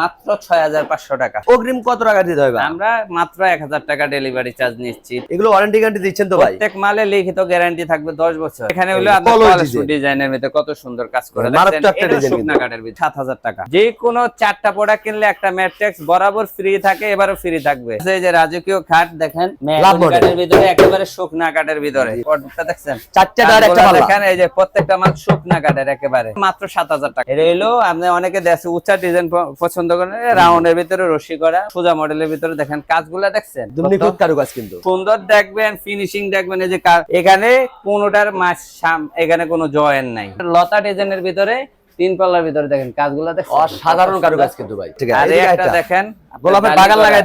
মাত্র ছয় হাজার পাঁচশো টাকা। অগ্রিম কত টাকা দিতে হবে আমরা মাত্র এক হাজার টাকা ডেলিভারি চার্জ নিচ্ছি। এগুলো ওয়ারেন্টি গ্যারান্টি দিচ্ছেন তো ভাই? প্রত্যেক মালে লিখিত গ্যারান্টি থাকবে দশ বছর। এখানে হলো। ডিজাইনের ভিতরে কত সুন্দর কাজ করে। শুকনা কাঠের সাত হাজার টাকা। যে কোনো চারটা প্রোডাক্ট কিনলে একটা ম্যাট্রিক্স বরাবর ফ্রি থাকে এবারও ফ্রি থাকবে। এই যে রাজকীয় খাট দেখেন। কাঠের ভিতরে একেবারে শুকনা কাঠের ভিতরে। দেখছেন? দেখেন এই যে প্রত্যেকটা মাল শুকনা কাঠের একেবারে। মাত্র সাত হাজার টাকা। এটা হলো আপনি অনেকে দেশে উচ্চা ডিজাইন পছন্দ করেন রাউন্ডের ভিতরে রশি করা সোজা মডেলের ভিতরে দেখেন কাজগুলা দেখছেন? নিখুঁত কারুকাজ কিন্তু। সুন্দর দেখবেন ফিনিশিং দেখবেন এই যে এখানে কোনোটার মাছ সাম- এখানে কোনো জয়েন নাই। লতা ডিজাইনের ভিতরে তিন পাল্লার ভিতরে দেখেন কাজগুলা দেখেন অসাধারণ কারুকাজ কিন্তু ভাই। ঠিক আর আছে একটা একটা। দেখেন গোলাপের বাগান লাগাই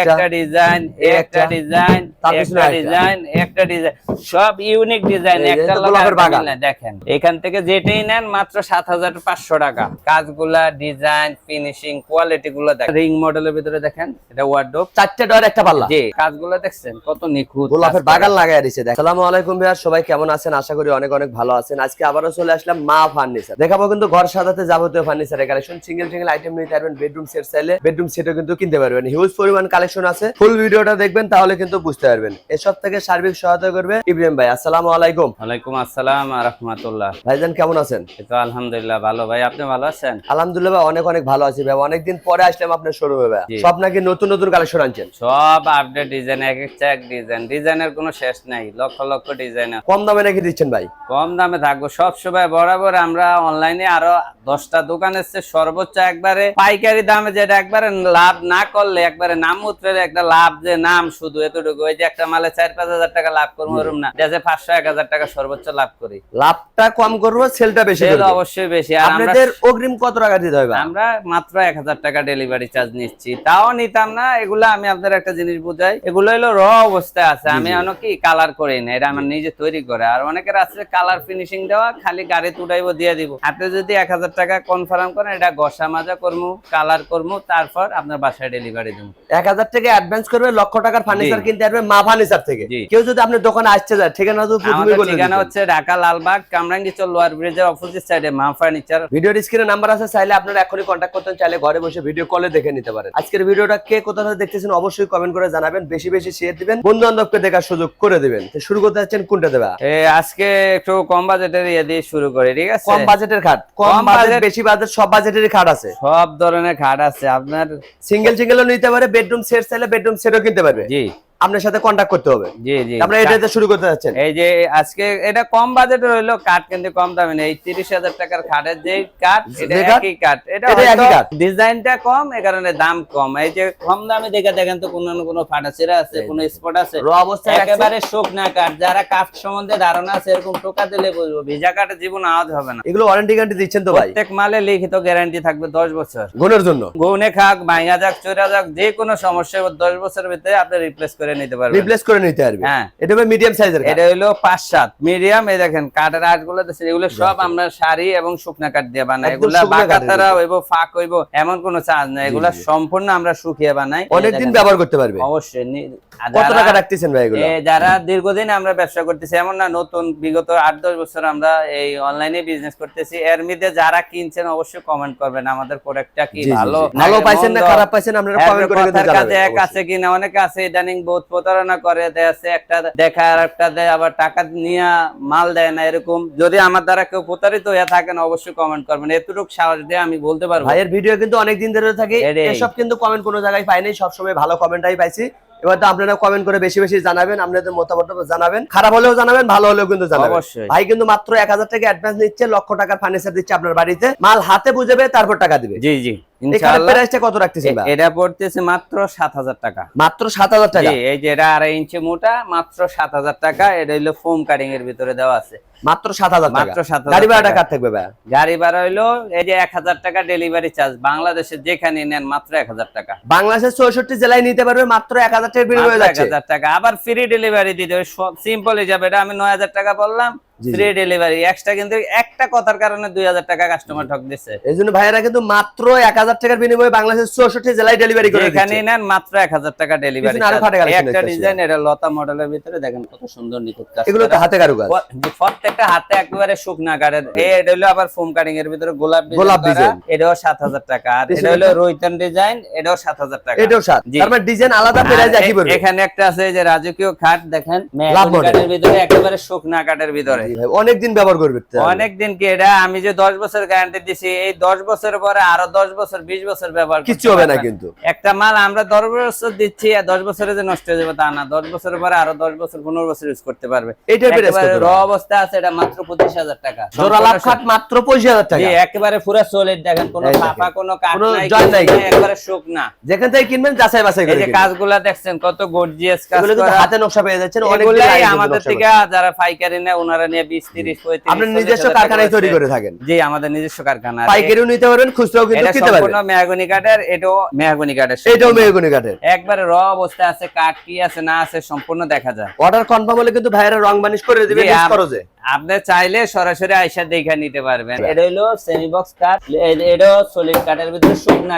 একটা ডিজাইন একটা ডিজাইন একটা। ডিজাইন একটা ডিজাইন। সব ইউনিক ডিজাইন একটা গোলাপের বাগান। দেখেন। এখান থেকে যেটাই নেন মাত্র সাত হাজার পাঁচশো টাকা। কাজগুলা ডিজাইন ফিনিশিং কোয়ালিটি গুলো দেখেন। রিং মডেলের ভিতরে দেখেন এটা ওয়ার্ডরোব চারটে একটা পাল্লা। জি কাজগুলো দেখছেন কত নিখুঁত গোলাপের বাগান লাগাই দিছে দেখ আসসালামু আলাইকুম সবাই কেমন আছেন? আশা করি অনেক অনেক ভালো আছেন। আজকে আবারও চলে আসলাম মা ফার্নিচার। দেখাবো কিন্তু ঘর সাজাতে যাবতীয় ফার্নিচারের কালেকশন সিঙ্গেল সিঙ্গেল আইটেম নিতে পারবেন বেডরুম সেট চাইলে। বেডরুম সেটও কিন্তু কিনতে পারবেন। হিউজ পরিমাণ কালেকশন আছে। ফুল ভিডিওটা দেখবেন তাহলে কিন্তু বুঝতে পারবেন। এসব থেকে সার্বিক সহায়তা করবে ইব্রাহিম ভাই। আসসালামু আলাইকুম। ওয়ালাইকুম আসসালাম রহমতুল্লাহ। ভাইজান কেমন আছেন? তো আলহামদুলিল্লাহ ভালো ভাই। আপনি ভালো আছেন? আলহামদুলিল্লাহ ভাই অনেক অনেক ভালো আছি ভাই। অনেকদিন পরে আসলাম আপনার শোরুমে ভাই। সব নাকি নতুন নতুন কালেকশন আনছেন? সব আপডেট ডিজাইন এক একটা এক ডিজাইন ডিজাইনের কোনো শেষ নাই লক্ষ লক্ষ ডিজাইন কম দামে নাকি দিচ্ছেন ভাই? কম দামে থাকব। সব সময় বরাবর আমরা অনলাইনে আরও দশটা দোকান এসছে। সর্বোচ্চ একবারে পাইকারি দামে যেটা একবারে লাভ না করলে একবারে নাম উতরে একটা লাভ যে নাম শুধু এতটুকু ওই যে একটা মালে চার পাঁচ হাজার টাকা লাভ করব ওরম না। যে পাঁচশো এক হাজার টাকা সর্বোচ্চ লাভ করি। লাভটা কম করব সেলটা বেশি সেল অবশ্যই বেশি। আর আমরা আপনাদের অগ্রিম কত টাকা দিতে হবে? আমরা মাত্র এক হাজার টাকা ডেলিভারি চার্জ নিচ্ছি। তাও নিতাম না এগুলো আমি আপনাদের একটা জিনিস বুঝাই। এগুলো হলো র অবস্থায় আছে। আমি অনেক কি কালার করি না এটা আমার নিজে তৈরি করে। আর অনেকের আছে কালার ফিনিশিং দেওয়া খালি গাড়ি তুটাইবো দিয়ে দিব। আপনি যদি এক হাজার টাকা কনফার্ম করেন এটা ঘষা মাজা করব কালার করব তারপর আপনার বাসায় ডেলিভারি দেবো। এক হাজার টাকা অ্যাডভান্স করবে লক্ষ টাকার ফার্নিচার কিনতে পারবে মা ফার্নিচার থেকে। কেউ যদি আপনার দোকানে আসতে যায় ঠিকানা তো ঠিকানা হচ্ছে ঢাকা লালবাগ কামরাঙ্গিচর লোয়ার ব্রিজের অপোজিট সাইডে মা ফার্নিচার ভিডিওর স্ক্রিনে নাম্বার আছে চাইলে আপনারা এখনই কন্ট্যাক্ট করতে চাইলে ঘরে বসে ভিডিও কলে দেখে নিতে পারেন। আজকের ভিডিওটা কে কোথা থেকে দেখতেছেন অবশ্যই কমেন্ট করে জানাবেন বেশি বেশি শেয়ার দিবেন বন্ধু বান্ধবকে দেখার সুযোগ করে দিবেন। শুরু করতে যাচ্ছেন কোনটা দেবা? আজকে একটু কম বাজেটের ইয়ে দিয়ে শুরু করি ঠিক আছে? কম বাজেটের খাট কম কম বাজেট বেশি বাজেট সব বাজেটেরই খাট আছে। সব ধরনের খাট আছে। আপনার সিঙ্গেল সিঙ্গেলও নিতে পারে বেডরুম সেট চাইলে বেডরুম সেটও কিনতে পারবে। জি। আপনার সাথে কন্ট্যাক্ট করতে হবে। জি জি। আমরা এটাতে শুরু করতে যাচ্ছেন। এই যে আজকে এটা কম বাজেটের হইল কাঠ কিন্তু কম দামে নেই। তিরিশ হাজার টাকার খাটের যে কাঠ এটা? একই কাঠ এটা একই কাঠ? ডিজাইনটা কম এ কারণে দাম কম। এই যে কম দামে দেখে দেখেন তো কোনো না কোনো ফাটাচিরা আছে কোনো স্পট আছে। র রাখছেন। একেবারে শুকনা কাঠ যারা কাঠ সম্বন্ধে ধারণা আছে এরকম টোকা দিলে বুঝব ভিজা কাঠের জীবন আওয়াজ হবে না। এগুলো ওয়ারেন্টি গ্যারান্টি দিচ্ছেন তো ভাই? প্রত্যেক মালে লিখিত গ্যারান্টি থাকবে দশ বছর। গুণের জন্য। গৌনে খাক ভাঙা যাক চোরা যাক যে কোনো সমস্যা দশ বছরের ভিতরে আপনি রিপ্লেস করে নিতে পারবেন। রিপ্লেস করে নিতে পারবে। হ্যাঁ। এটা মিডিয়াম সাইজের এটা হলো পাঁচ সাত। মিডিয়াম এই দেখেন আটগুলো এগুলো সব আমরা শাড়ি এবং শুকনা দিয়ে বানাই। এগুলা বাকাতারা হইব ফাঁক হইব এমন কোনো চার্জ নাই। এগুলা সম্পূর্ণ আমরা শুকিয়ে বানাই। অনেকদিন ব্যবহার করতে পারবে। অবশ্যই। কত যারা- টাকা রাখতেছেন ভাই এগুলো? যারা দীর্ঘদিন আমরা ব্যবসা করতেছি এমন না নতুন বিগত আট দশ বছর আমরা এই অনলাইনে বিজনেস করতেছি। এর মধ্যে যারা কিনছেন অবশ্যই কমেন্ট করবেন আমাদের প্রোডাক্টটা কি ভালো। ভালো পাইছেন না খারাপ পাইছেন আপনারা কমেন্ট করে কাছে এক আছে কিনা অনেকে আছে ইদানিং প্রতারণা করে দেয় একটা দেখায় আর একটা দেয় আবার টাকা নিয়ে মাল দেয় না এরকম। যদি আমার দ্বারা কেউ প্রতারিত হয়ে থাকেন অবশ্যই কমেন্ট করবেন। এতটুকু সাহস দিয়ে আমি বলতে পারব। ভাইয়ের ভিডিও কিন্তু অনেক দিন ধরে থাকে। এসব কিন্তু কমেন্ট কোনো জায়গায় পাইনি সবসময় ভালো কমেন্টটাই পাইছি। এবার তো আপনারা কমেন্ট করে বেশি বেশি জানাবেন আপনাদের মতামত জানাবেন। খারাপ হলেও জানাবেন ভালো হলেও কিন্তু জানাবেন। অবশ্যই। ভাই কিন্তু মাত্র এক হাজার টাকা অ্যাডভান্স নিচ্ছে লক্ষ টাকার ফার্নিচার দিচ্ছে আপনার বাড়িতে। মাল হাতে বুঝাবে তারপর টাকা দিবে। জি জি। প্রাইসটা কত রাখতেছেন এটা পড়তেছে মাত্র সাত হাজার টাকা। মাত্র সাত হাজার টাকা? এই যে এটা আড়াই ইঞ্চি মোটা মাত্র সাত হাজার টাকা। এটা হইল ফোম কাটিং এর ভিতরে দেওয়া আছে। মাত্র সাত হাজার টাকা? মাত্র 7,000 গাড়ি ভাড়াটা কার থাকবে ভাই? গাড়ি ভাড়া এই যে এক হাজার টাকা ডেলিভারি চার্জ বাংলাদেশে যেখানে নেন মাত্র এক হাজার টাকা। বাংলাদেশের চৌষট্টি জেলায় নিতে পারবে মাত্র এক হাজার যাচ্ছে। 1000 টাকা। আবার ফ্রি ডেলিভারি দিতে হবে। সিম্পল হিসাবে এটা আমি নয় হাজার টাকা বললাম। ফ্রি ডেলিভারি এক্সট্রা কিন্তু একটা কথার কারণে দুই হাজার টাকা কাস্টমার ঠক ভাইয়েরা কিন্তু মাত্র এক হাজার টাকার বিনিময়ে বাংলাদেশের চৌষট্টি জেলায় ডেলিভারি করে এখানে নেন মাত্র এক হাজার টাকা ডেলিভারি একটা ডিজাইন এটা লতা মডেলের ভিতরে দেখেন কত সুন্দর নিখুঁত কাজ এগুলো তো হাতে কারুকাজ। প্রত্যেকটা হাতে একেবারে শুকনা এটা হলো আবার ফোম কাটিং এর ভিতরে গোলাপ গোলাপ design। এটাও সাত হাজার টাকা। আর এটা হলো রৈতন ডিজাইন এটাও সাত হাজার টাকা। এটাও তার মানে ডিজাইন আলাদা একই পড়বে। এখানে একটা আছে যে রাজকীয় খাট দেখেন। মেহগনি। ভিতরে একেবারে শুকনা কাঠের ভিতরে। অনেক দিন ব্যবহার করবে তো। অনেক দিন কি এটা? আমি যে দশ বছর গ্যারান্টি দিছি এই দশ বছরের পরে আরও দশ বছর বিশ বছর ব্যবহার কিচ্ছু হবে না কিন্তু। একটা মাল আমরা দশ বছর দিচ্ছি আর দশ বছরে যে নষ্ট হয়ে যাবে তা না। দশ বছরের পরে আরও দশ বছর পনেরো বছর ইউজ করতে পারবে। কত র অবস্থা আছে এটা মাত্র টাকা। জোড়া লাভ খাট মাত্র পঁচিশ হাজার টাকা। একেবারে পুরো সলিড দেখেন কোনো ফাঁপা কোনো কাঠ নাই জয়েন কিছু নাই নাই, কিন্তু। একেবারে শুকনা যেখান থেকে কিনবেন যাচাই বাছাই এই যে কাজগুলা দেখছেন কত গর্জিয়াস কাজ করা। হাতে নকশা পেয়ে যাচ্ছেন আমাদের থেকে যারা পাইকারি নেয় ওনারা নিয়ে নিজস্ব কারখানায় তৈরি করে থাকেন? জি আমাদের নিজস্ব কারখানা পাইকারিও নিতে পারবেন খুচরাও কিন্তু এটা কিনতে সম্পূর্ণ মেহগনি কাঠের এটাও মেহগনি কাঠের এটাও মেহগুনি কাঠের। একবারে র অবস্থায় আছে কাঠ কি আছে না আছে সম্পূর্ণ দেখা যায়। অর্ডার কনফার্ম হলে কিন্তু ভাইয়েরা রং বানিশ করে দিবে খরচে। আপনি চাইলে সরাসরি আইসা দেখে নিতে পারবেন। এটা হলো সেমি বক্স কাঠ এটা সলিড কাঠের ভিতরে শুকনা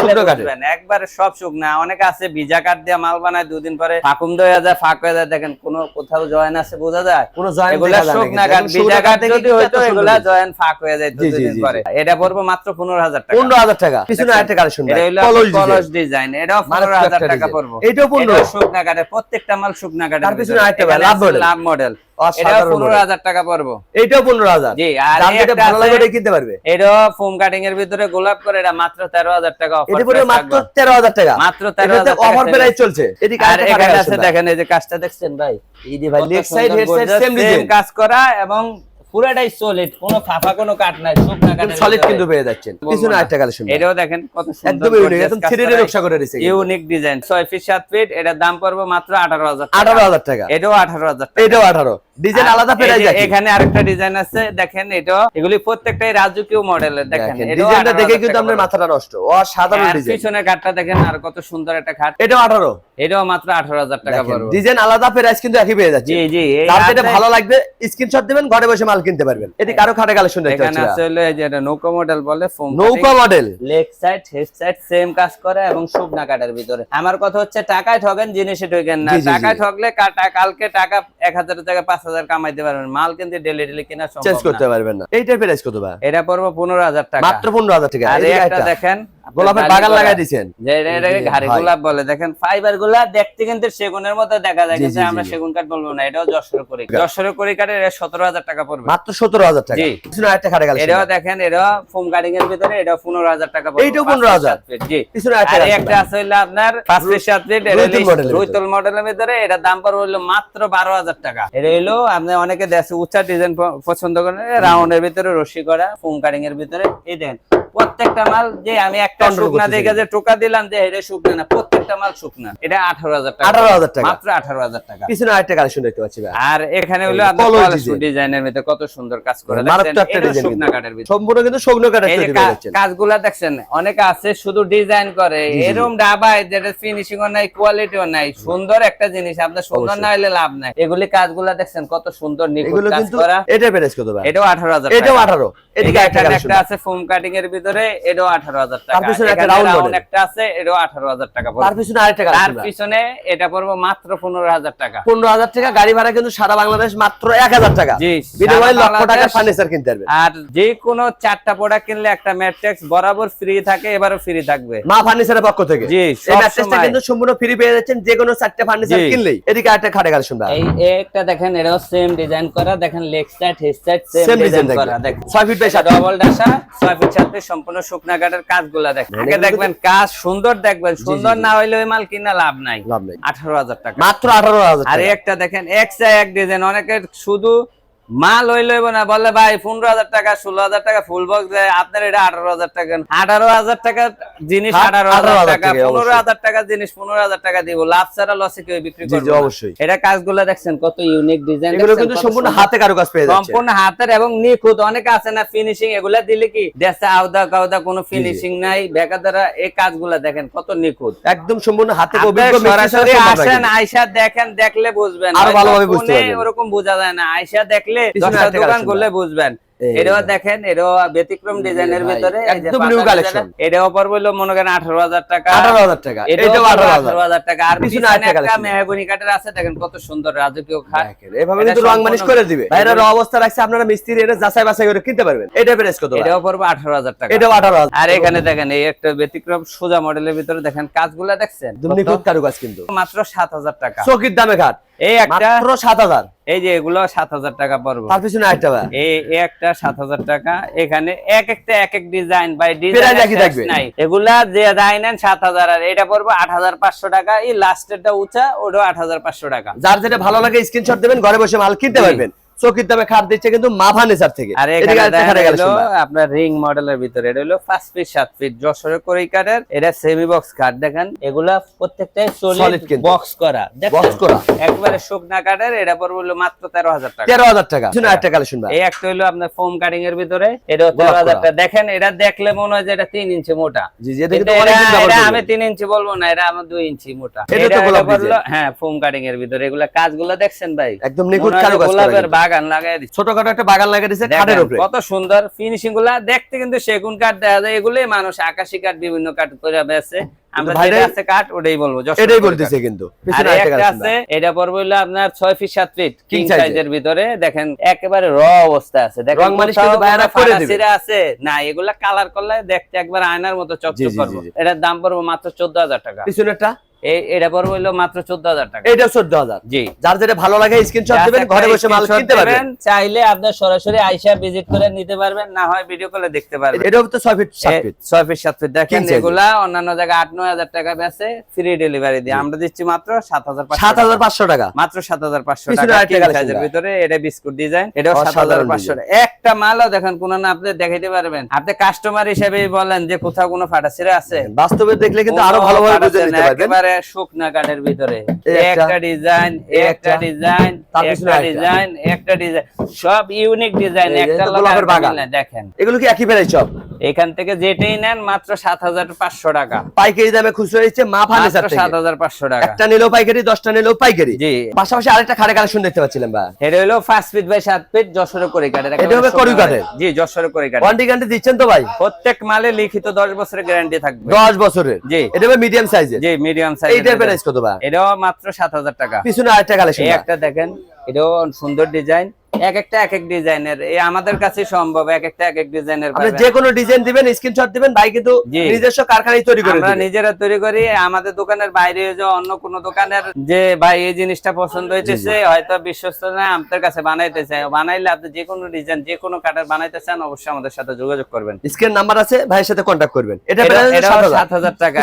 শুকনো কাঠের। সব শুকনা। অনেক আছে ভিজা কাঠ দিয়ে মাল বানায় দুদিন পরে ফাকুম হয়ে যায় ফাঁক হয়ে যায়। দেখেন কোন কোথাও জয়েন আছে বোঝা যায়? কোনো জয়েন্ট এগুলা শুকনা কাঠ ভিজা কাঠ যদি হইতো এগুলা জয়েন ফাঁক হয়ে যায় দুদিন পরে। এটা পড়ব মাত্র পনেরো হাজার টাকা। পনেরো হাজার টাকা। পিছনে? একটা কালেকশন এটা হলো কলস ডিজাইন এটাও পনেরো হাজার টাকা পড়ব এটাও পনেরো। শুকনা কাঠের প্রত্যেকটা মাল শুকনা কাঠের পিছনে। আরেকটা। লাভ মডেল এটা টাকা পড়ব। এইটাও পনেরো হাজার। জি আর দাম ভালো লাগে আছে, কিনতে পারবে? এটা ফোম কাটিং এর ভিতরে গোলাপ করে এটা মাত্র টাকা এটা মাত্র রাখব। তেরো হাজার টাকা। মাত্র তেরো এটাতে অফার প্রাইস চলছে। এদিকে আর এখানে আছে দেখেন এই যে কাজটা দেখছেন ভাই? এই যে ভাই কত side head side same design কাজ করা এবং পুরাটাই সলিড কোনো ফাঁপা কোনো কাট নাই সলিড কিন্তু পেয়ে যাচ্ছেন। পিছনে না। আরেকটা কালেকশন এটাও দেখেন কত সুন্দর একদম ইউনিক একদম থ্রি করা। নকশা করে দিয়েছে ইউনিক ডিজাইন ছয় ফিট সাত ফিট এটার দাম পড়বে মাত্র আঠারো হাজার আঠারো হাজার টাকা। এটাও আঠারো হাজার এটাও আঠারো। ডিজাইন আলাদা এই প্রাইস যে এখানে আরেকটা ডিজাইন আছে দেখেন এটাও। এগুলি প্রত্যেকটাই রাজকীয় মডেলের দেখেন ডিজাইনটা দেখে কিন্তু আপনার মাথাটা নষ্ট। অসাধারণ আর ডিজাইন পিছনের কাঠটা দেখেন আর কত সুন্দর একটা খাট এটাও আঠারো। এটাও মাত্র আঠারো হাজার টাকা পড়বে। ডিজাইন আলাদা প্রাইস কিন্তু একই পেয়ে যাচ্ছে। জি জি যার যেটা ভালো লাগবে স্ক্রিনশট দিবেন ঘরে বসে মাল কিনতে পারবেন। এটি কারও খাটে কালেকশন দেখতে এখানে আছে হলো এই যে এটা নৌকা মডেল বলে ফোম নৌকা model leg side head side same কাজ করে এবং শুকনা কাটার ভিতরে। আমার কথা হচ্ছে টাকায় ঠকেন জিনিসে ঠকেন না। টাকায় ঠকলে কা- কালকে টাকা এক হাজার টাকা পাঁচ হাজার কামাইতে পারবেন। মাল কিন্তু ডেলি ডেলি কেনা চেঞ্জ করতে পারবেন না। এইটার প্রাইস কত ভাই? এটা পড়ব পনেরো হাজার টাকা। মাত্র পনেরো হাজার টাকা। আর একটা। দেখেন গোলাপের বাগান লাগাই দিয়েছেন যে এটাকে ঘাড়ি গোলাপ বলে। দেখেন ফাইবারগুলা দেখতে কিন্তু সেগুনের মতো দেখা যায় কিন্তু আমরা সেগুন কাঠ বলব না এটাও যশোর করি। যশোর করি কাঠের সতেরো হাজার টাকা পড়বে। মাত্র সতেরো হাজার টাকা। এটাও দেখেন ফোম কাটিং এর ভিতরে পনেরো হাজার টাকা পড়বে। এইটাও পাঁচ 15,000 সাত feet, জি। আর একটা আছে। হইল আপনার পাঁচ ফিট সাত ফিট রুইতুল মডেলের ভিতরে। এটা দাম পড়বে হইল মাত্র বারো হাজার টাকা। এটা হইল আপনি অনেকে দেশে উচ্চা ডিজাইন পছন্দ করেন রাউন্ডের ভিতরে রশি করা ফোম কাটিং এর ভিতরে। এই দেখেন প্রত্যেকটা মাল যে আমি একটা শুকনা দিয়ে দেখে যে টোকা দিলাম যে এটা শুকনা না প্রত্যেকটা মাল শুকনা। এটা আঠারো হাজার টাকা। 18,000 টাকা। মাত্র আঠারো হাজার টাকা। পিছনে আরেকটা কালেকশন দেখতে পাচ্ছি ভাই। আর এখানে হলো আপনার কলস কলস design। ডিজাইনের ভিতরে কত সুন্দর কাজ করে মারাত্মক একটা ডিজাইন শুকনা কাঠের ভিতরে। সম্পূর্ণ কিন্তু শুকনো কাঠের তৈরি কা- করে কাজগুলা দেখছেন অনেকে আছে শুধু ডিজাইন করে। এরকম ডাবায় যেটা ফিনিশিং ও নাই কোয়ালিটিও নাই। সুন্দর একটা জিনিস আপনার সুন্দর না হলে লাভ নাই। এগুলি কাজগুলা দেখছেন কত সুন্দর নিখুঁত কাজ করা। এটার প্রাইস কত ভাই? এটাও আঠারো হাজার এটাও আঠারো। এদিকে আরেকটা এখানে কালেকশন একটা আছে ফোম কাটিং এর ভিতরে এটাও আঠারো হাজার টাকা। একটা model। একটা আছে এটাও আঠারো হাজার টাকা তার পড়বে পিছনে আরেকটা তার পিছনে এটা পড়ব মাত্র পনেরো হাজার টাকা। পনেরো হাজার টাকা গাড়ি ভাড়া কিন্তু সারা বাংলাদেশ মাত্র এক হাজার টাকা। জি বিনিময়ে লক্ষ টাকা ফার্নিচার কিনতে পারবেন আর যে কোনো চারটা প্রোডাক্ট কিনলে একটা ম্যাট্রিক্স বরাবর ফ্রি থাকে এবারও ফ্রি থাকবে। মা ফার্নিচারের পক্ষ থেকে। জি, এই সময়। কিন্তু সম্পূর্ণ ফ্রি পেয়ে যাচ্ছেন যে কোনো চারটে ফার্নিচার কিনলেই। এদিকে আরেকটা খাটে কালেকশন ভাই এই একটা দেখেন এটাও সেম ডিজাইন করা। দেখেন leg side head side same design করা। দেখেন। ছয় ফিট বাই সাত ডবল ডাসা ছয় ফিট সাথে সম্পূর্ণ শুকনা কাঠের কাজগুলা দেখেন। মানে আগে দেখবেন কাজ সুন্দর দেখবেন। সুন্দর। না ওই মাল কিনা লাভ নাই। লাভ নেই। আঠারো হাজার টাকা। মাত্র আঠারো হাজার আর একটা দেখেন এক চাই এক ডিজাইন অনেকের শুধু লইব না বলে ভাই পনেরো হাজার টাকা ষোলো হাজার টাকা ফুল বক্স দেয় আপনার এটা আঠারো হাজার টাকা। আঠারো হাজার টাকা জিনিস হ্যাঁ, আঠারো হাজার টাকা পনেরো হাজার টাকা জিনিস পনেরো হাজার টাকা দিব। লাভ ছাড়া লসে কেউ বিক্রি করবে অবশ্যই। এটা কাজগুলো দেখছেন কত ইউনিক ডিজাইন এগুলো কিন্তু সম্পূর্ণ হাতে কারুকাজ পেয়ে যাচ্ছে। সম্পূর্ণ হাতের এবং নিখুঁত অনেকে আছে না ফিনিশিং এগুলা দিলে কি দেশে আওদা কাউদা কোনো ফিনিশিং নাই বেকা দ্বারা এই কাজগুলা দেখেন কত নিখুঁত। একদম সম্পূর্ণ হাতে সরাসরি আসেন। আইসা দেখেন দেখলে বুঝবেন। আরও ভালোভাবে বুঝতে পারবেন। ওরকম বোঝা যায় না। আইসা দেখলে আরেকটা দোকান করলে বুঝবেন। এটাও দেখেন এটাও ব্যতিক্রম ডিজাইনের ভিতরে। এটাও পড়বে হলো মনে করেন আঠারো হাজার টাকা। আঠারো হাজার টাকা। এটাও আঠারো হাজার। টাকা। আর পিছনে একটা। কাঠের আছে দেখেন কত সুন্দর রাজকীয় খাট। এভাবে কিন্তু রং মানিশ করে দিবে। অবস্থা রাখছে আপনারা মিস্ত্রি এনে যাচাই বাছাই করে কিনতে পারবেন। এটা প্রাইস কত এটাও পড়বে আঠারো হাজার টাকা। এটাও আঠারো হাজার আর এখানে দেখেন এই একটা ব্যতিক্রম সোজা মডেলের ভিতরে দেখেন কাজগুলা দেখছেন? নিখুঁত কারুকাজ কিন্তু। মাত্র সাত হাজার টাকা। চকির দামে ঘাট এই একটা মাত্র এই যে এগুলো টাকা পড়বে। তার পিছনে একটা এই এই একটা সাত হাজার টাকা। এখানে এক একটা এক এক ডিজাইন বাই ডিজাইন নাই। এগুলা যে দেয় নেন সাত হাজার আর এটা পড়বে আট হাজার পাঁচশো টাকা। এই লাস্টেরটা উঁচা ওটা আট হাজার পাঁচশো টাকা। যার যেটা ভালো লাগে স্ক্রিনশট দেবেন ঘরে বসে মাল কিনতে পারবেন। চকির দামে খাট দিচ্ছে কিন্তু মা ফার্নিচার থেকে। আর খাটে। আপনার রিং মডেলের ভিতরে। এটা হলো পাঁচ ফিট সাত ফিট যশোরের করি কাঠের। এটা সেমি বক্স কাঠ। দেখেন এগুলা প্রত্যেকটাই সলিড বক্স করা? Box করা। একবারে শুকনা কাঠের। এটা পড়বে হলো মাত্র তেরো হাজার টাকা। তেরো হাজার টাকা। শুনে একটা কালেকশন ভাই এই একটা হলো আপনার ফোম কাটিং এর ভিতরে। এটা তেরো হাজার টাকা। দেখেন এটা দেখলে মনে হয় যে এটা তিন ইঞ্চি মোটা। আমি তিন ইঞ্চি বলব না এটা আমার দুই ইঞ্চি মোটা। হ্যাঁ ফোম কাটিং এর ভিতরে। এগুলা কাজগুলো দেখছেন ভাই। একদম নিখুঁত গোলাপের কিন্তু। বাগান লাগাই দিচ্ছে ছোটখাটো একটা বাগান লাগিয়ে দিচ্ছে খাটের উপরে। কত সুন্দর ফিনিশিংগুলা। দেখতে কিন্তু সেগুন কাঠ দেখা যায় এগুলোই মানুষ আকাশি কাঠ বিভিন্ন কাঠ করে বেছে আমরা যেটা আছে কাঠ ওটাই বলব এটাই বলতেছে কিন্তু আর পিছনে আরেকটা একটা আছে এটা পড়বে হলো আপনার ছয় ফিট সাত ফিট কিং সাইজের ভিতরে। দেখেন একেবারে র অবস্থা আছে। দেখেন রং মালিশ কিন্তু ভাইয়ারা করে দিবে। আছে? না এগুলা কালার করলে দেখতে একবার আয়নার মতো চকচক করব। এটার দাম পড়বে মাত্র চোদ্দ হাজার টাকা। পিছনেরটা? এই এটা পড়বে হলো মাত্র চোদ্দ হাজার টাকা। এটা চোদ্দ হাজার জি। যার যেটা ভালো লাগে স্ক্রিনশট দেবেন ঘরে বসে মাল কিনতে পারবেন। চাইলে সরাসরি আইসা ভিজিট করে নিতে পারবেন না হয় ভিডিও কলে দেখতে পারবেন। এটাও তো ফিট ফিট ফিট ফিট দেখেন। এগুলা অন্যান্য জায়গায় টাকা বেচে ফ্রি ডেলিভারি দিয়ে। আমরা দিচ্ছি মাত্র সাত হাজার সাত হাজার পাঁচশো টাকা। মাত্র সাত হাজার পাঁচশো পিছনে টাকা। এর ভিতরে। এটা বিস্কুট ডিজাইন এটাও একটা মালও দেখেন কোন না আপনি দেখাইতে পারবেন। আপনি কাস্টমার হিসেবে বলেন যে কোথাও কোনো ফাটা ছিঁড়ে আছে। বাস্তবে দেখলে কিন্তু আরও ভালোভাবে বুঝে নিতে পারবেন। একেবারে শুকনা কাঠের ভিতরে একটা, ডিজাইন একটা ডিজাইন একটা ডিজাইন একটা ডিজাইন সব ইউনিক ডিজাইন একটা না, দেখেন। এগুলো কি একই প্রাইস সব? এখান থেকে যেটাই নেন মাত্র সাত হাজার পাঁচশো টাকা। পাইকারি দামে খুচরো দিচ্ছে মা ফার্নিচার সাত হাজার পাঁচশো টাকা। একটা নিলেও পাইকারি দশটা নিলেও পাইকারি। জি। পাশাপাশি আরেকটা খাড়ে কালেকশন দেখতে পাচ্ছিলাম বা। এটা হলো ফার্স্ট ফিট বাই সাত ফিট যশোরে করে কাঠের এটা হবে কড়ি কাঠের? জি যশোরে করে কাঠের। ওয়ারেন্টি গ্যারান্টি দিচ্ছেন তো ভাই? প্রত্যেক মালে লিখিত দশ বছরের গ্যারান্টি থাকবে। দশ বছরের। জি। এটা হবে মিডিয়াম সাইজের জি মিডিয়াম সাইজ এইটার প্রাইস কত ভাই এটাও মাত্র সাত হাজার টাকা। পিছনে আরেকটা কালেকশন একটা দেখেন এটাও সুন্দর ডিজাইন এক একটা এক এক ডিজাইনের এই আমাদের কাছে সম্ভব এক একটা এক এক ডিজাইনের আপনি যে কোনো ডিজাইন দিবেন স্ক্রিনশট দিবেন ভাই কিন্তু নিজস্ব কারখানায় তৈরি করে আমরা নিজেরা তৈরি করি আমাদের দোকানের বাইরে যে অন্য কোন দোকানের যে ভাই এই জিনিসটা পছন্দ হইতেছে হয়তো বিশ্বস্ত না আপনার কাছে বানাইতে চাই বানাইলে আপনি যে কোনো ডিজাইন যে কোনো কাটার বানাইতে চান অবশ্যই আমাদের সাথে যোগাযোগ করবেন। স্ক্রিন নাম্বার আছে ভাইয়ের সাথে কন্ট্যাক্ট করবেন। এটা এটা- 7000 সাত হাজার। টাকা।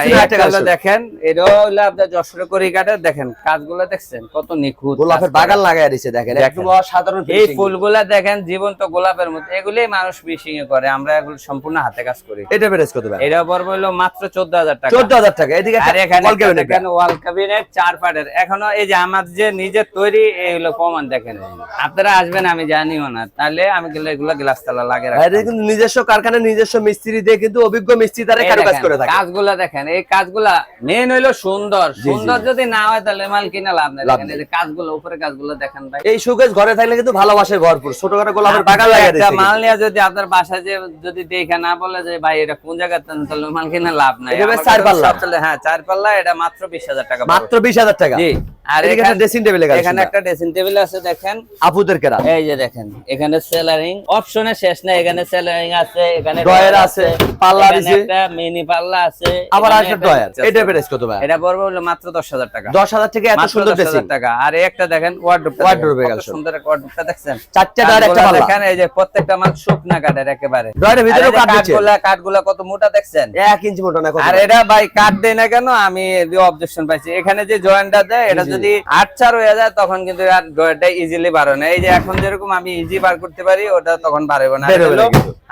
দেখেন এটাও হলো আপনার যশোর করি কাঠের। দেখেন কাজগুলো দেখছেন কত নিখুঁত গোলাপের বাগান লাগাই দিছে দেখেন দেখেন। একদম। অসাধারণ। এই ফুলগুলা দেখেন জীবন্ত গোলাপের মতো এগুলোই মানুষ ফিশিং এ করে আমরা এগুলো সম্পূর্ণ হাতে কাজ করি। এটা প্রাইস কত ভাই? এটা পড়বে হলো মাত্র চোদ্দ হাজার টাকা। 14000 টাকা এদিকে আর এখানে দেখেন ওয়াল ক্যাবিনেট চার পাটের। এখনও এই যে আমার যে নিজের তৈরি এইগুলো প্রমাণ দেখেন। আপনারা আসবেন আমি জানিও না। তাহলে আমি গেলে এগুলো গ্লাস তালা লাগে রাখব। ভাইরা কিন্তু নিজস্ব কারখানা নিজস্ব মিস্ত্রি দিয়ে কিন্তু অভিজ্ঞ মিস্ত্রি দ্বারা এই কারুকাজ করে থাকে। কাজগুলা দেখেন এই কাজগুলা মেন হইল সুন্দর। সুন্দর যদি না হয় তাহলে মাল কিনা লাভ নেই। দেখেন এই যে কাজগুলো উপরে কাজগুলো দেখেন ভাই। এই শোকেস ঘরে থাকলে কিন্তু ভালোবাসায় ভরপুর। ছোটখাটো গোলাপের বাগান লাগিয়ে দিয়েছে মাল নিয়ে যদি আপনার বাসায় যে যদি দেখে না বলে যে ভাই এটা কোন জায়গা তাহলে মাল কিনে লাভ নাই। এটা চার পাল্লা। হ্যাঁ চার পাল্লা এটা মাত্র বিশ হাজার টাকা মাত্র বিশ হাজার টাকা। জি। আর এদিকে ড্রেসিং টেবিল এখানে একটা ড্রেসিং টেবিল আছে দেখেন। আপুদের কেরা এই যে দেখেন এখানে সেলারিং অপশনে শেষ না এখানে সেলারিং আছে এখানে Drawer আছে, পাল্লা এখানে একটা মিনি পাল্লা আছে আবার একটা ড্রয়ার এটা প্রাইস কত ভাই এটা পড়বে হলো মাত্র দশ হাজার টাকা। দশ হাজার থেকে এত সুন্দর ড্রেসিং টাকা। আর একটা দেখেন ওয়ার্ডরোবটা Wardrobe দেখেন, গেল কত সব। সুন্দর। একটা ওয়ার্ডরোবটা দেখছেন? চারটে ড্রয়ার একটা পাল্লা। দেখেন এই যে প্রত্যেকটা মাল শুকনা কাঠের একেবারে। যে কাঠ দিচ্ছে। কাঠগুলা কাঠগুলা কত মোটা দেখছেন? এক ইঞ্চি মোটা না কত আর এটা ভাই কাট দেয় না কেন আমি অবজেকশন পাইছি। এখানে যে জয়েন্টটা দেয় এটা। যদি আট চার হয়ে যায় তখন কিন্তু ইজিলি বাড়ে না। এই যে এখন যেরকম আমি ইজি বার করতে পারি ওটা তখন বাড়বে না।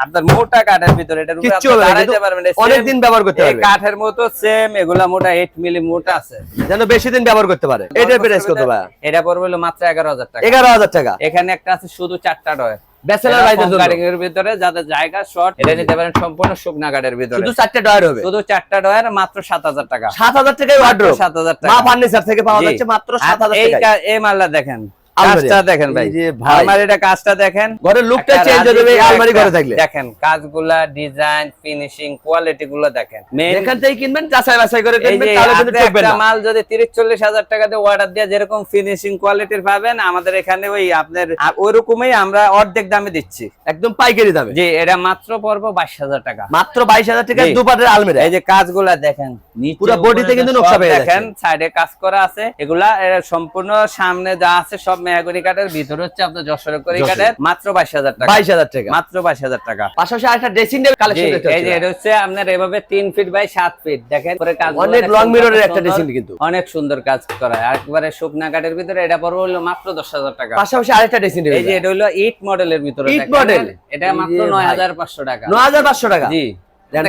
আপনার মোটা কাঠের ভিতরে দাঁড়াইতে পারবেন অনেকদিন ব্যবহার করতে পারে কাঠের মতো সেম এগুলা মোটা এইট মিলি মোটা আছে। যেন বেশি দিন ব্যবহার করতে পারে। এটার প্রাইস কত ভাই? এটা পড়বে হলো মাত্র এগারো হাজার টাকা। এগারো হাজার টাকা। এখানে একটা আছে শুধু চারটা ডয় ব্যাচেলার ভাইদের জন্য। কাটিং এর ভিতরে যাদের জায়গা শর্ট এটা নিতে পারেন সম্পূর্ণ শুকনা কাঠের ভিতরে। শুধু চারটে ডয়ার হবে? শুধু চারটা ডয়ার মাত্র সাত হাজার টাকা। সাত হাজার টাকায় ওয়ার্ড্রোব সাত হাজার মা টাকা ফার্নিচার থেকে পাওয়া যাচ্ছে মাত্র আর সাত হাজার এই এই মালটা দেখেন। কাজটা দেখেন ভাই। যে আলমারিটা কাজটা দেখেন। ঘরের লুকটা চেঞ্জ হয়ে যাবে আলমারি ঘরে থাকলে। দেখেন কাজগুলা ডিজাইন ফিনিশিং কোয়ালিটি গুলো দেখেন। এখান থেকে কিনবেন যাচাই বাছাই করে কিনবেন তাহলে কিন্তু ঠকবেন না। মাল যদি তিরিশ চল্লিশ হাজার টাকা দিয়ে অর্ডার দিয়ে যেরকম ফিনিশিং কোয়ালিটির পাবেন আমাদের এখানে ওই আপনার ওই রকমই আমরা অর্ধেক দামে দিচ্ছি। একদম পাইকারি দামে। জি এটা মাত্র পড়ব বাইশ হাজার টাকা। মাত্র বাইশ হাজার টাকা জি। দুপাটের আলমিরা। এই যে কাজগুলা দেখেন পুরো বডিতে কিন্তু নকশা পেয়ে দেখেন। সাইডে কাজ করা আছে। এগুলা সম্পূর্ণ সামনে যা আছে সব মেহাগনি কাঠের ভিতরে হচ্ছে আপনার যশোরের করি। কাঠের মাত্র বাইশ হাজার টাকা। বাইশ হাজার টাকা। মাত্র বাইশ হাজার টাকা। পাশাপাশি আরেকটা ড্রেসিং টেবিল কালেকশন এই যে এটা হচ্ছে আপনার এভাবে তিন ফিট বাই সাত ফিট দেখেন পরে কাজ অনেক mirror একটা dressing কিন্তু। অনেক সুন্দর কাজ করা। একবারে শুকনা কাঠের ভিতরে এটা পড়বে হলো মাত্র দশ হাজার টাকা। পাশাপাশি আরেকটা ড্রেসিং এই যে এটা হলো ইট মডেলের ভিতরে ইট দেখেন, model? এটা মাত্র নয় হাজার পাঁচশো টাকা। নয় হাজার পাঁচশো টাকা। জি। দেখেন।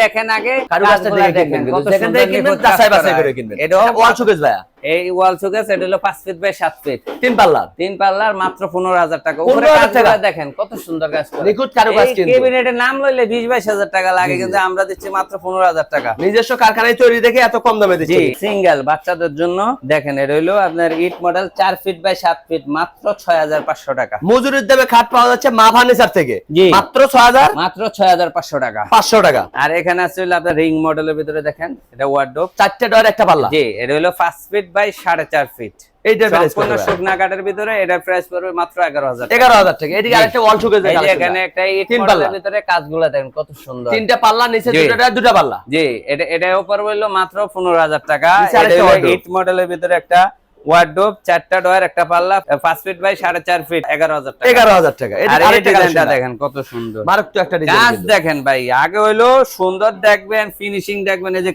দেখেন আগে কারুকাজটা কাজগুলা দেখে কিনবেন কত কিন্তু। যেখান থেকে সুন্দর কিনবেন নিখুঁত বাছাই করে কিনবেন। এটাও ওয়াল শোকেস ভাইয়া। এই ওয়াল শোকেস এটা হলো পাঁচ ফিট বাই সাত ফিট তিন তিন পাল্লার মাত্র পনেরো হাজার টাকা। উপরে 15,000 দেখেন কত সুন্দর কাজ করে। নিখুঁত কারুকাজ কিন্তু। ক্যাবিনেটের নাম লইলে বিশ বাইশ হাজার টাকা লাগে কিন্তু আমরা দিচ্ছি মাত্র পনেরো হাজার টাকা। নিজস্ব কারখানায় তৈরি দেখে এত কম দামে দিচ্ছে সিঙ্গেল বাচ্চাদের জন্য। দেখেন এটা হইল আপনার ইট মডেল চার ফিট বাই সাত ফিট মাত্র ছয় হাজার পাঁচশো টাকা। মজুরির দামে খাট পাওয়া যাচ্ছে মা ফার্নিচার থেকে। মাত্র ছয় হাজার? মাত্র ছয় হাজার পাঁচশো টাকা। পাঁচশো টাকা। আর এখানে আছে হলো আপনার রিং মডেলের ভিতরে দেখেন এটা ওয়ার্ডোপ চারটে ডয়ের একটা পাল্লা। জি এটা হলো পাঁচ ফিট বাই সাড়ে চার ফিট এইটা প্রাইস সম্পূর্ণ শুকনা কাঠের ভিতরে এটা প্রাইস পড়বে মাত্র এগারো হাজার এগারো হাজার টাকা। এদিকে আরেকটা ওয়াল শোকেস এই এখানে একটা তিন মডেলের ভিতরে কাজগুলো দেখেন কত সুন্দর। তিনটা পাল্লা নিচে জি। দুটা দুটা পাল্লা। জি এটা এটা উপর হইল মাত্র পনেরো হাজার টাকা। নিচে আরেকটা wardrobe। ইট মডেলের ভিতরে একটা ওয়ার্ডোপ চারটা ডয়ার একটা পাল্লা পাঁচ ফিট বাই সাড়ে চার ফিট এগারো হাজার টাকা। এগারো হাজার টাকা। ডিজাইনটা দেখেন কত সুন্দর। মারাত্মক একটা ডিজাইন দেখেন ভাই আগে হইল সুন্দর দেখবেন ফিনিশিং দেখবেন এই যে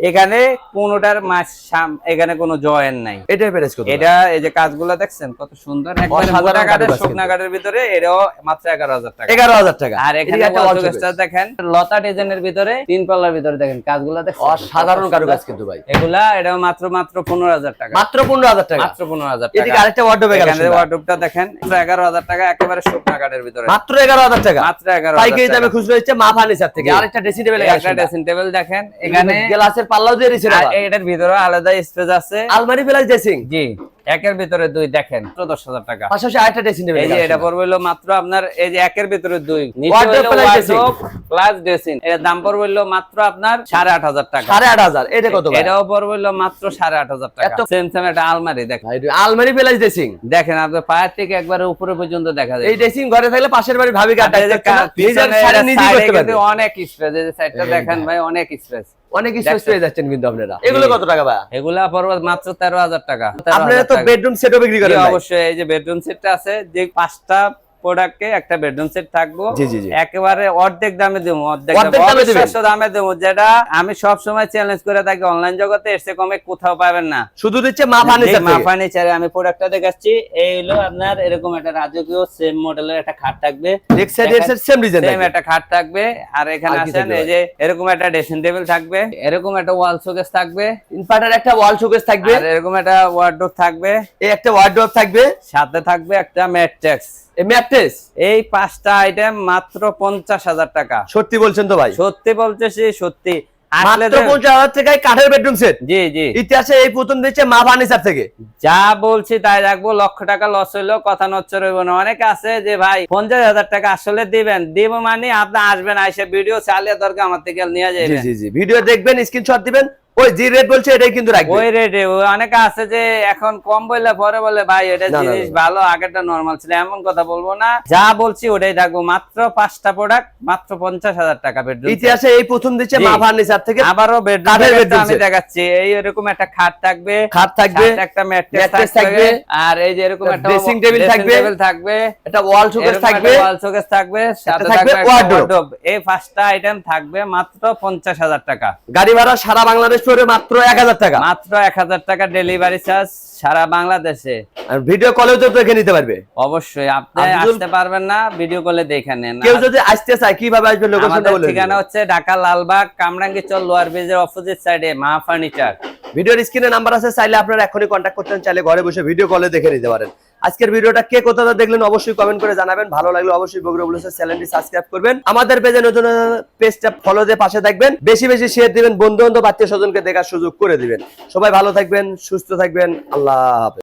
এখানে কোনোটার মাস সাম- এখানে কোনো জয়েন নাই। এটাই প্রাইস কত? এটা এই যে কাজগুলো দেখছেন কত সুন্দর। একবারে কাঠের শুকনা কাঠের ভিতরে এটাও মাত্র এগারো হাজার টাকা। এগারো হাজার টাকা। আর এখানে একটা। দেখেন লতা ডিজাইনের ভিতরে তিন পাল্লার ভিতরে দেখেন কাজগুলো দেখেন অসাধারণ কারুকাজ কিন্তু ভাই। এগুলা এটা মাত্র মাত্র পনেরো হাজার টাকা। মাত্র পনেরো হাজার টাকা। মাত্র পনেরো হাজার এদিকে টাকা আরেকটা ওয়ার্ডরোবে এখানে ওয়ার্ডরোবটা দেখেন এগারো হাজার টাকা একেবারে শুকনা কাঠের ভিতরে। মাত্র এগারো হাজার টাকা। মাত্র এগারো পাইকারি দামে খুচরো হচ্ছে মা ফার্নিচার থেকে। আরেকটা ড্রেসিং টেবিল একটা ড্রেসিং টেবিল দেখেন এখানে গ্লাসের পাল্লাও দিয়ে দিচ্ছে এটার ভিতরে আলাদা স্পেস আছে। আলমারি প্লাস ড্রেসিং জি একের ভিতরে দুই দেখেন দশ হাজার টাকা। পাশাপাশি আরেকটা ড্রেসিং যে এটা পড়বে মাত্র আপনার এই যে একের ভিতরে দুই। প্লাস ড্রেসিং এর দাম পড়বে হলো মাত্র আপনার সাড়ে আট হাজার টাকা। সাড়ে আট হাজার এটা কত ভাই? এটাও পড়বে হলো মাত্র সাড়ে আট হাজার টাকা। সেম সেম একটা আলমারি দেখেন। ভাই, আলমারি প্লাস ড্রেসিং দেখেন আপনার পায়ের থেকে একবারে উপরে পর্যন্ত দেখা যায়। এই ড্রেসিং ঘরে থাকলে পাশের বাড়ি ভাবি অনেক স্পেস এই যে সাইডটা দেখেন ভাই। অনেক স্পেস অনেক স্পেস। পেয়ে যাচ্ছেন কিন্তু আপনারা। এগুলো কত টাকা ভাই? এগুলা পড়বে মাত্র তেরো হাজার টাকা। আপনারা তো 13,000। বেডরুম সেটও বিক্রি করেন অবশ্যই এই যে বেডরুম সেটটা আছে যে পাঁচটা প্রোডাক্টে একটা বেডরুম সেট থাকব। একেবারে অর্ধেক দামে দেবো অর্ধেক দামে, দেবো যেটা আমি সব সময় চ্যালেঞ্জ করে থাকি অনলাইন জগতে এর চেয়ে কমে কোথাও পাবেন না। শুধু মা ফার্নিচার মা ফার্নিচারে আমি প্রোডাক্টটা দেখাচ্ছি। এই হলো আপনার এরকম একটা রাজকীয় সেম মডেলের একটা খাট থাকবে। লেগ সাইড এর সেম ডিজাইন সেম একটা খাট থাকবে। আর এখানে আছেন এই যে এরকম একটা ড্রেসিং টেবিল থাকবে। এরকম একটা ওয়াল শোকেস থাকবে। ইনভার্টার একটা ওয়াল শোকেস থাকবে। আর এরকম একটা ওয়ার্ডরোব থাকবে। এই একটা ওয়ার্ডরোব থাকবে। সাথে থাকবে একটা ম্যাট্রেক্স ম্যাট্রেস? এই পাঁচটা আইটেম মাত্র পঞ্চাশ হাজার টাকা। সত্যি বলছেন তো ভাই। সত্যি বলতেছি সত্যি। যে- পঞ্চাশ হাজার টাকায় কাঠের বেডরুম সেট জি জি। ইতিহাসে এই প্রথম দিচ্ছে মা ফার্নিচার থেকে। যা বলছি তাই রাখব লক্ষ টাকা লস হইল কথা নচ্চর হইব না। অনেকে আছে যে ভাই পঞ্চাশ হাজার টাকা আসলে দিবেন। দিব মানে আপনি আসবেন আইসে ভিডিও চালিয়ে দরকার আমার থেকে নিয়ে যাবেন জি জি। ভিডিও দেখবেন স্ক্রিনশট দিবেন ওই যে রেট বলছে এটাই কিন্তু রাখবেন ওই রেটে অনেকে আছে যে এখন কম বললে পরে বলে ভাই এটা জিনিস ভালো আগেরটা নর্মাল ছিল এমন কথা বলব না। যা বলছি ওটাই থাকব। মাত্র পাঁচটা প্রোডাক্ট মাত্র পঞ্চাশ হাজার টাকা বেডরুম ইতিহাসে এই প্রথম দিচ্ছে মা ফার্নিচার থেকে আবারও বেডরুম আমি দেখাচ্ছি। এই এরকম একটা খাট থাকবে। খাট থাকবে একটা ম্যাট্রেস থাকবে। আর এই যে এরকম একটা dressing table থাকবে, টেবিল থাকবে। একটা ওয়াল শোকেস থাকবে। wall showcase থাকবে। সাথে থাকবে wardrobe। এই পাঁচটা আইটেম থাকবে মাত্র পঞ্চাশ হাজার টাকা। গাড়ি ভাড়া সারা বাংলাদেশ মাত্র টাকা। মাত্র টাকা ডেলিভারি চার্জ সারা বাংলাদেশে। আর ভিডিও কলেও তো দেখে নিতে পারবে। অবশ্যই আপনি আসতে পারবেন না ভিডিও কলে দেখে নেন। কেউ যদি আসতে চায় কীভাবে আসবে লোকেশনটা ঠিকানা হচ্ছে ঢাকা লালবাগ কামরাঙ্গি চল লোয়ার ব্রিজের অপোজিট সাইডে মা ফার্নিচার ভিডিওর স্ক্রিনে নাম্বার আছে চাইলে আপনারা এখনই কন্ট্যাক্ট করতেন চাইলে ঘরে বসে ভিডিও কলে দেখে নিতে পারেন। আজকের ভিডিওটা কে কোথাও দেখলেন অবশ্যই কমেন্ট করে জানাবেন। ভালো লাগলে অবশ্যই বগুড়া বুলেসের চ্যানেলটি সাবস্ক্রাইব করবেন। আমাদের পেজে নতুন পেজটা ফলো দিয়ে পাশে থাকবেন। বেশি বেশি শেয়ার দিবেন বন্ধু বান্ধব আত্মীয় স্বজনকে দেখার সুযোগ করে দিবেন। সবাই ভালো থাকবেন, সুস্থ থাকবেন। আল্লাহ হাফেজ।